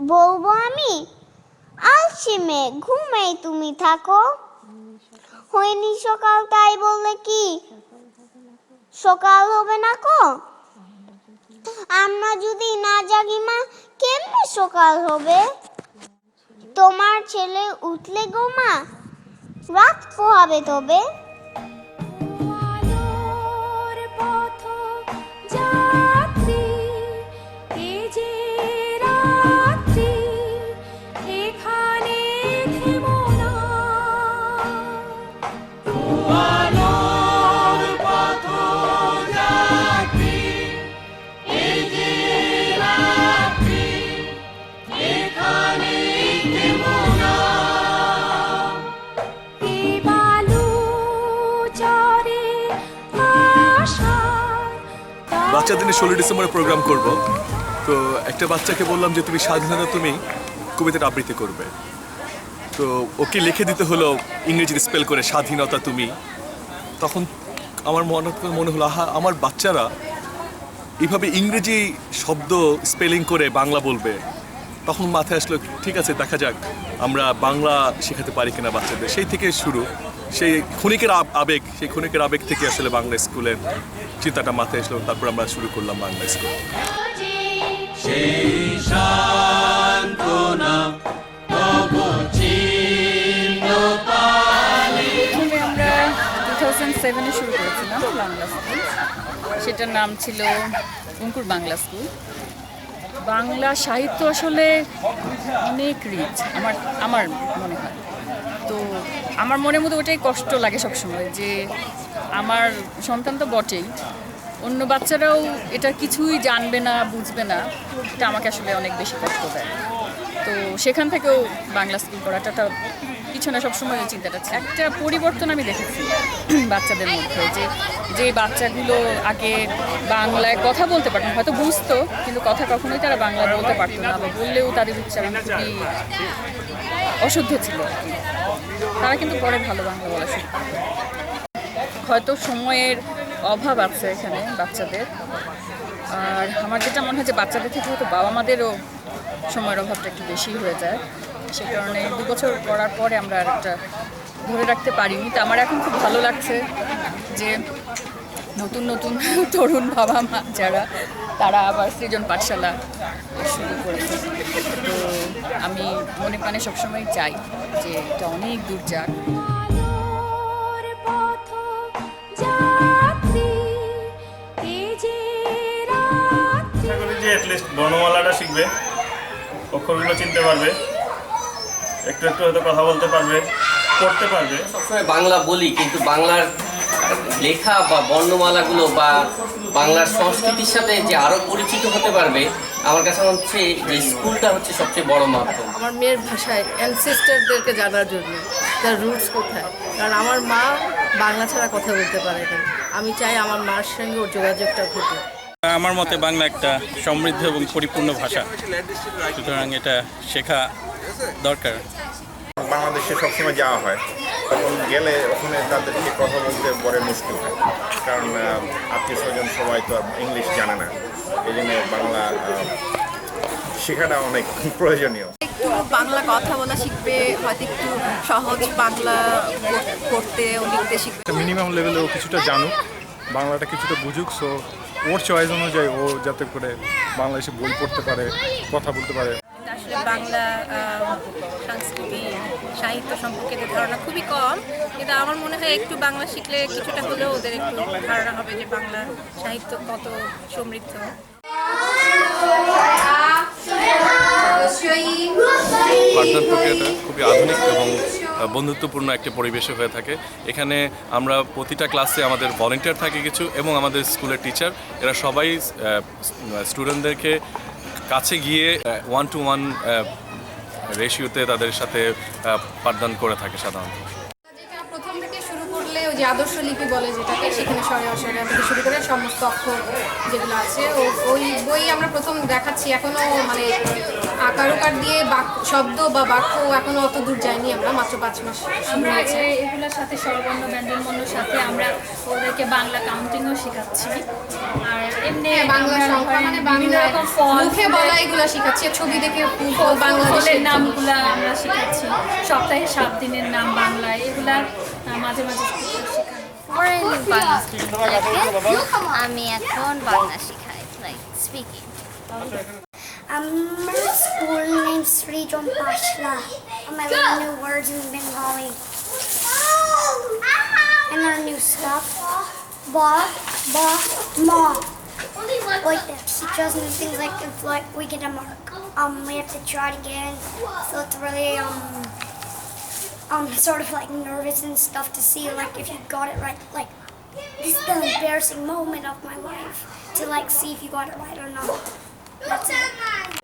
বলব আমি? আলসি মেয়ে ঘুমেই তুমি থাকো। হয়নি সকাল, তাই বললে কি? সকাল হবে না কো? আমরা যদি না জাগি মা, কেমনে সকাল হবে? তোমার ছেলে উঠলে গো মা, রাত পোহাবে তবে? বাচ্চাদের নিয়ে ষোলো ডিসেম্বরে প্রোগ্রাম করব। তো একটা বাচ্চাকে বললাম যে, তুমি স্বাধীনতা তুমি কবিতাটা আবৃত্তি করবে। তো ওকে লিখে দিতে হলো ইংরেজিতে স্পেল করে, স্বাধীনতা তুমি। তখন আমার মনে মনে হলো, আহা, আমার বাচ্চারা এইভাবে ইংরেজি শব্দ স্পেলিং করে বাংলা বলবে। তখন মাথায় আসলো, ঠিক আছে, দেখা যাক, আমরা বাংলা শেখাতে পারি কিনা বাচ্চাদের। সেই থেকে শুরু। সেই ক্ষণিকের আব- আবেগ, সেই ক্ষণিকের আবেগ থেকে আসলে বাংলা স্কুলের চিন্তাটা মাথায় আসলো তারপর আমরা শুরু করলাম বাংলা স্কুল। সেভেনে শুরু করেছিলাম বাংলা স্কুল। সেটার নাম ছিল অঙ্কুর বাংলা স্কুল। বাংলা সাহিত্য আসলে অনেক রিচ আমার আমার মনে হয়। তো আমার মনের মধ্যে ওটাই কষ্ট লাগে সবসময় যে আমার সন্তান তো বটেই অন্য বাচ্চারাও এটা কিছুই জানবে না বুঝবে না এটা আমাকে আসলে অনেক বেশি কষ্ট দেয় তো সেখান থেকেও বাংলা স্কুল একটা পিছনে সবসময় ওই চিন্তাটা ছিল। একটা পরিবর্তন আমি দেখেছি বাচ্চাদের মধ্যে যে যে বাচ্চাগুলো আগে বাংলায় কথা বলতে পারতো না, হয়তো বুঝতো কিন্তু কথা কখনোই তারা বাংলা বলতে পারতো না বললেও তাদের উচ্চারণ খুবই অশুদ্ধ ছিল। তারা কিন্তু পরে ভালো বাংলা বলা হয়তো সময়ের অভাব আছে এখানে বাচ্চাদের। আর আমার যেটা মনে হয় যে বাচ্চাদের থেকে হয়তো বাবা মাদেরও সময়ের অভাবটা একটু বেশি হয়ে যায়। সে কারণে দু বছর করার পরে আমরা আর একটা ধরে রাখতে পারিনি। তো আমার এখন খুব ভালো লাগছে যে নতুন নতুন তরুণ বাবা মা যারা, তারা আবার সৃজন পাঠশালা শুরু করেছে। আমি মনে প্রাণে সবসময় চাই যে এটা অনেক দূর যাক। বর্ণমালাটা শিখবে। অক্ষরগুলো চিনতে পারবে। একটু একটু হয়তো কথা বলতে পারবে পড়তে পারবে। সবসময় বাংলা বলি কিন্তু বাংলার লেখা বা বর্ণমালাগুলো বা বাংলার সংস্কৃতির সাথে যে আরও পরিচিত হতে পারবে আমার কাছে হচ্ছে যে স্কুলটা হচ্ছে সবচেয়ে বড় মাধ্যম। আমার মেয়ের ভাষায় অ্যানসেস্টারদেরকে জানার জন্য তার রুটস কোথায়? কারণ আমার মা বাংলা ছাড়া কথা বলতে পারে না। আমি চাই আমার মার সঙ্গে ওর যোগাযোগটা ঘটে। আমার মতে বাংলা একটা সমৃদ্ধ এবং পরিপূর্ণ ভাষা। সুতরাং এটা শেখা দরকার। বাংলাদেশে সবসময় যাওয়া হয়। তখন গেলে ওখানে তাদেরকে কথা বলতে পরে মুশকিল হয়। কারণ আত্মীয় স্বজন সবাই তো ইংলিশ জানে না। এই জন্য বাংলা শেখাটা অনেক প্রয়োজনীয়। একটু বাংলা কথা বলা শিখবে হয়তো একটু সহজ বাংলা পড়তে ও লিখতে শিখবে। মিনিমাম লেভেলে ও কিছুটা জানুক বাংলাটা কিছুটা বুঝুক সো ওর চয়েস অনুযায়ী ও যাতে করে বাংলাদেশে বই পড়তে পারে কথা বলতে পারে। আসলে বাংলা সংস্কৃতি সাহিত্য সম্পর্কে এদের ধারণা খুবই কম, কিন্তু আমার মনে হয় একটু বাংলা শিখলে কিছুটা হলেও ওদের একটু ধারণা হবে যে বাংলা সাহিত্য কত সমৃদ্ধ। খুবই আধুনিক এবং বন্ধুত্বপূর্ণ একটা পরিবেশে হয়ে থাকে। এখানে আমরা প্রতিটা ক্লাসে আমাদের ভলেন্টিয়ার থাকে কিছু এবং আমাদের স্কুলের টিচার এরা সবাই স্টুডেন্টদেরকে কাছে গিয়ে ওয়ান টু ওয়ান রেশিওতে তাদের সাথে পাঠদান করে থাকে সাধারণত। শুরু করলে যে আদর্শ লিপি বলে যেটাকে, সেখানে সরে অসরে শুরু করে সমস্ত অক্ষর যেগুলো আছে ও ওই আমরা প্রথম দেখাচ্ছি। এখনও মানে কারুকার দিয়ে বাক- শব্দ বা বাক্য এখনও অত দূর যায়নি আমরা মাত্র পাঁচ মাস আমরা এগুলোর সাথে স্বরবর্ণ ব্যঞ্জনবর্ণর সাথে আমরা ওদেরকে বাংলা কাউন্টিংও শেখাচ্ছি। আর এমনি হ্যাঁ, বাংলা সংখ্যা মানে বিভিন্ন বাংলা রকম ফল মুখে বলা এগুলো শিখাচ্ছি ছবি দেখে বাংলা ফলের নামগুলা আমরা শেখাচ্ছি। সপ্তাহে সাত দিনের নাম বাংলায় এগুলা মাঝে মাঝে শেখানো আমি এখন Bangla speaking. Um, my school name Sri John Pashla. I'm learning new words in Bengali. And our new stuff. Ba, ba, ma. Like that. She does new things like if like we get a mark. Um, we have to try it again. So it's really um, um, sort of like nervous and stuff to see like if you got it right. Like this is the embarrassing moment of my life to like see if you got it right or not. That's it.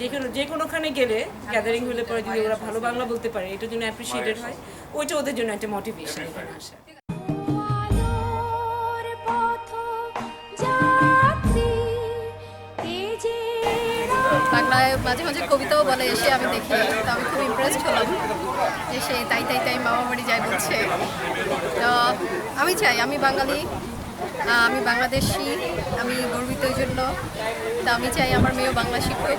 যে কোনো যে কোনোখানে গেলে gathering হলে পরে যদি ওরা ভালো বাংলা বলতে পারে এটার জন্য অ্যাপ্রিসিয়েটেড হয় ওইটা ওদের জন্য একটা মোটিভেশন এখানে আসা বাংলায় মাঝে মাঝে কবিতাও বলে এসে আমি দেখি। তো আমি খুব ইমপ্রেসড হলাম যে সে তাই তাই তাই মামা বাড়ি যায় বলছে। তো আমি চাই, আমি বাঙালি আমি বাংলাদেশি, আমি গর্বিত এই জন্য। তো আমি চাই আমার মেয়েও বাংলা কিন্তু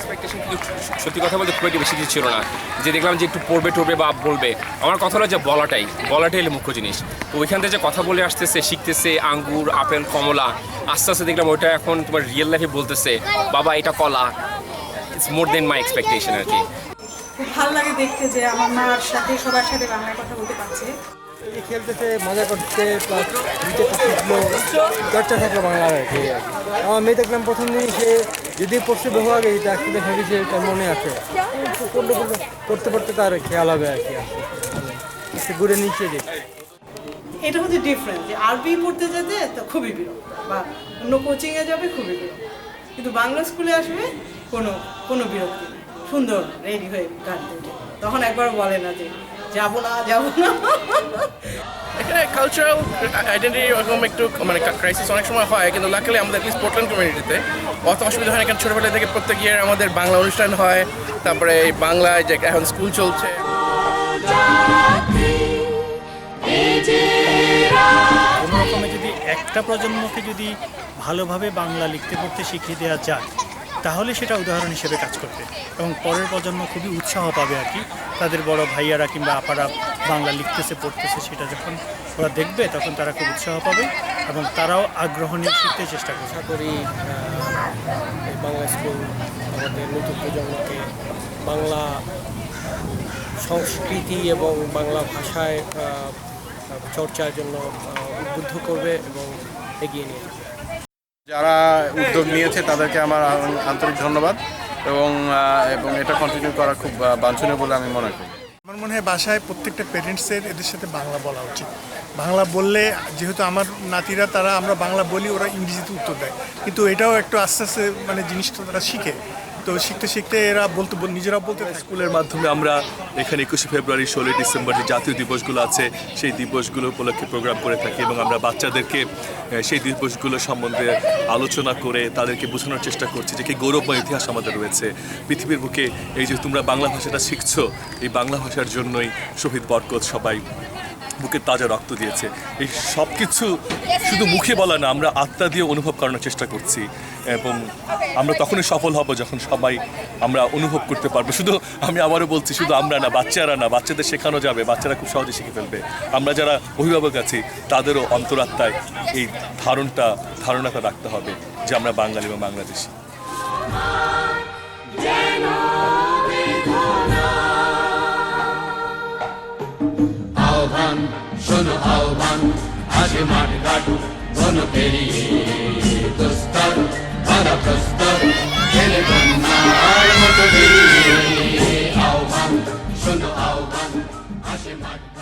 সত্যি কথা বলতে খুব একটা বেশি ছিল না। যে দেখলাম যে একটু পড়বে, টড়বে বা বলবে, আমার কথা হলো যে বলাটাই বলাটাই হলো মুখ্য জিনিস। তো ওইখান থেকে যে কথা বলে আসতেছে, শিখতেছে, আঙ্গুর, আপেল, কমলা, আস্তে আস্তে দেখলাম ওইটা এখন তোমার রিয়েল লাইফে বলতেছে, বাবা, এটা কলা। It's more then my expectation আর কি খুব ভালো লাগে দেখতে যে আমার মার সাথে সবার সাথে বাংলায় কথা বলতে পারছে। খেলতেছে মজা করতে প্লাস দিতে শিখলো চর্চা থাকল বাংলার আর কি। আমার মেয়ে দেখলাম প্রথম দিন সে যদি পড়ছে বহু আগে এটা তার মনে আছে। তার খেয়াল হবে আর কি। সে ঘুরে নিচে দেখি এটা হচ্ছে ডিফারেন্ট যে আরবি পড়তে যেতে তো খুবই বিরক্ত বা অন্য কোচিংয়ে যাবে খুবই বিরক্ত। কিন্তু বাংলা স্কুলে আসবে কোনো কোনো বিরক্তি সুন্দর রেডি হয়ে গান তখন একবার বলে না যে যাব না যাব না। এখানে কালচারাল আইডেন্টিটি ওরকম একটু মানে ক্রাইসিস অনেক সময় হয় কিন্তু লাকিলি আমাদের প্লিজ পোর্টল্যান্ড কমিউনিটিতে অত অসুবিধা হয় না কারণ ছোটোবেলা থেকে প্রত্যেক ইয়ার আমাদের বাংলা অনুষ্ঠান হয় তারপরে এই বাংলায় যে এখন স্কুল চলছে। যাত্রী কোনো রকমে যদি একটা প্রজন্মকে যদি ভালোভাবে বাংলা লিখতে পড়তে শিখিয়ে দেওয়া যায় তাহলে সেটা উদাহরণ হিসেবে কাজ করবে। এবং পরের প্রজন্ম খুবই উৎসাহ পাবে আর কি। তাদের বড় ভাইয়ারা কিংবা আপারা বাংলা লিখতেছে, পড়তেছে, সেটা যখন ওরা দেখবে, তখন তারা খুব উৎসাহ পাবে এবং তারাও আগ্রহ নিয়ে শিখতে চেষ্টা করবে। আশা করি বাংলা স্কুল আমাদের নতুন প্রজন্মকে বাংলা সংস্কৃতি এবং বাংলা ভাষায় চর্চার জন্য উদ্বুদ্ধ করবে এবং এগিয়ে নিয়ে যাবে। যারা উদ্যোগ নিয়েছে তাদেরকে আমার আন্তরিক ধন্যবাদ এবং এবং এটা কন্টিনিউ করা খুব বাঞ্ছনীয় বলে আমি মনে করি। আমার মনে হয় বাসায় প্রত্যেকটা পেরেন্টসের এদের সাথে বাংলা বলা উচিত। বাংলা বললে যেহেতু আমার নাতিরা, তারা আমরা বাংলা বলি, ওরা ইংরেজিতে উত্তর দেয়। কিন্তু এটাও একটু আস্তে আস্তে মানে জিনিসটা তারা শিখে। তো শিখতে শিখতে এরা বলতে বল- নিজেরা বলতে স্কুলের মাধ্যমে আমরা এখানে একুশে ফেব্রুয়ারি, ষোলোই ডিসেম্বর যে জাতীয় দিবসগুলো আছে, সেই দিবসগুলো উপলক্ষে প্রোগ্রাম করে থাকি এবং আমরা বাচ্চাদেরকে সেই দিবসগুলো সম্বন্ধে আলোচনা করে তাদেরকে বোঝানোর চেষ্টা করছি যে কি গৌরবময় ইতিহাস আমাদের রয়েছে। পৃথিবীর বুকে এই যে তোমরা বাংলা ভাষাটা শিখছো, এই বাংলা ভাষার জন্যই শহীদ বরকত সবাই বুকে তাজা রক্ত দিয়েছে। এই সব কিছু শুধু মুখে বলা না, আমরা আত্মা দিয়ে অনুভব করানোর চেষ্টা করছি। এবং আমরা তখনই সফল হব যখন সবাই আমরা অনুভব করতে পারব। শুধু আমি আবারও বলছি, শুধু আমরা না, বাচ্চারা না, বাচ্চাদের শেখানো যাবে, বাচ্চারা খুব সহজে শিখে ফেলবে। আমরা যারা অভিভাবক আছি, তাদেরও অন্তরাত্মায় এই ধারণটা, ধারণাটা রাখতে হবে যে আমরা বাঙালি এবং বাংলাদেশি। আহ্বান আগে মাঠ পেরিয়ে আসে মাঠ